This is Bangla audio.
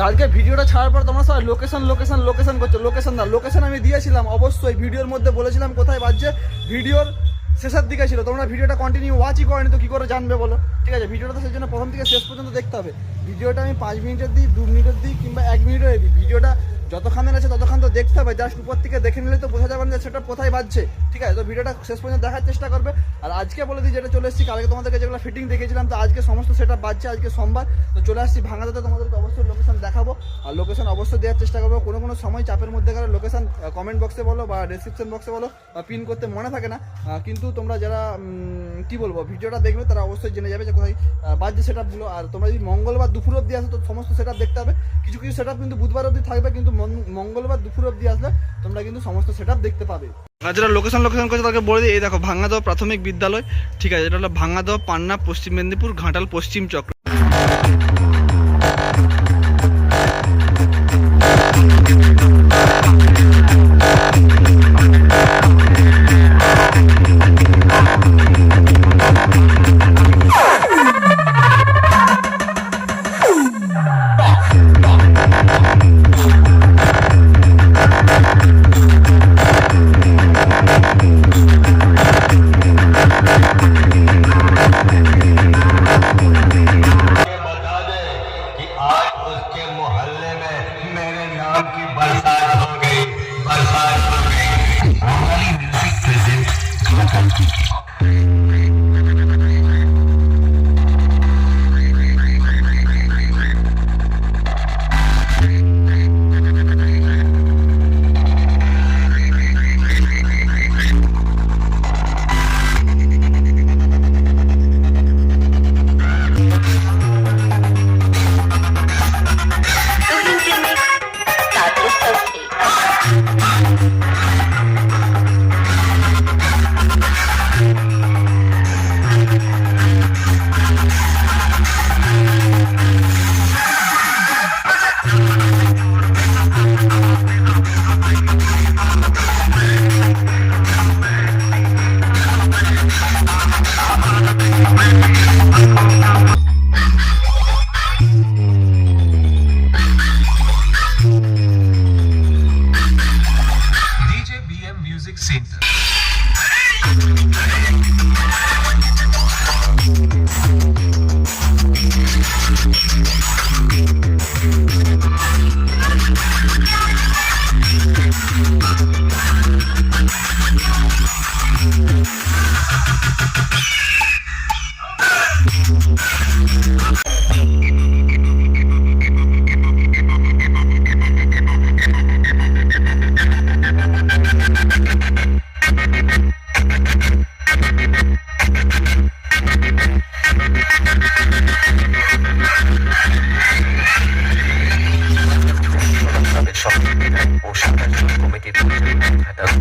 কালকে ভিডিওটা ছাড়ার পর তোমরা সবাই লোকেশন লোকেশন লোকেশন করছ। লোকেশন না লোকেশন আমি দিয়েছিলাম, অবশ্যই ভিডিওর মধ্যে বলেছিলাম কোথায় বাজছে। ভিডিওর শেষের দিকে ছিল, তোমরা ভিডিওটা কন্টিনিউ ওয়াচই করেনি তো কী করে জানবে বলো? ঠিক আছে, ভিডিওটা তো সেই জন্য প্রথম থেকে শেষ পর্যন্ত দেখতে হবে। ভিডিওটা আমি পাঁচ মিনিটের দিই, দু মিনিটের দিই কিংবা এক মিনিটের দিই। ভিডিওটা যতক্ষণের আছে ততক্ষণ তো দেখতে হবে। জাস্ট উপর থেকে দেখে নিলে তো বোঝা যাবে না সেটা কোথায় বাজছে। ঠিক আছে? তো ভিডিওটা শেষ পর্যন্ত দেখার চেষ্টা করবে। আর আজকে বলে দিই, যেটা চলে এসেছি, কালকে তোমাদেরকে যেগুলো ফিটিং দেখেছিলাম তো আজকে সমস্ত সেটা বাজছে আজকে সোমবার। তো চলে আসছি ভাঙাতে তোমাদেরকে অবশ্যই লোকেশন দেখাবো। আর লোকেশন অবশ্যই দেওয়ার চেষ্টা করব। কোনো কোনো সময় চাপের মধ্যে গেলে লোকেশন কমেন্ট বক্সে বলো বা ডেসক্রিপশন বক্সে বলো বা পিন করতে মনে থাকে না। কিন্তু তোমরা যারা কি বলব, ভিডিওটা দেখবে তারা অবশ্যই জেনে যাবে যে কোথায় বাজছে সেটআপগুলো আর তোমরা যদি মঙ্গলবার দুপুর অবধি আসো, তো সমস্ত সেটআপ দেখতে হবে। কিছু কিছু সেটআপ কিন্তু বুধবার অবধি থাকবে, কিন্তু মঙ্গলবার দুপুর অব্দি আসলে তোমরা কিন্তু সমস্ত সেট দেখতে পাবে। আর যেটা লোকেশন লোকেশন করছে তাকে বলে দিই, এই দেখো, ভাঙাদহ প্রাথমিক বিদ্যালয়, ঠিক আছে, এটা হলো ভাঙাদহ পান্না, পশ্চিম মেদিনীপুর, ঘাটাল, পশ্চিম চক্র। Music Center.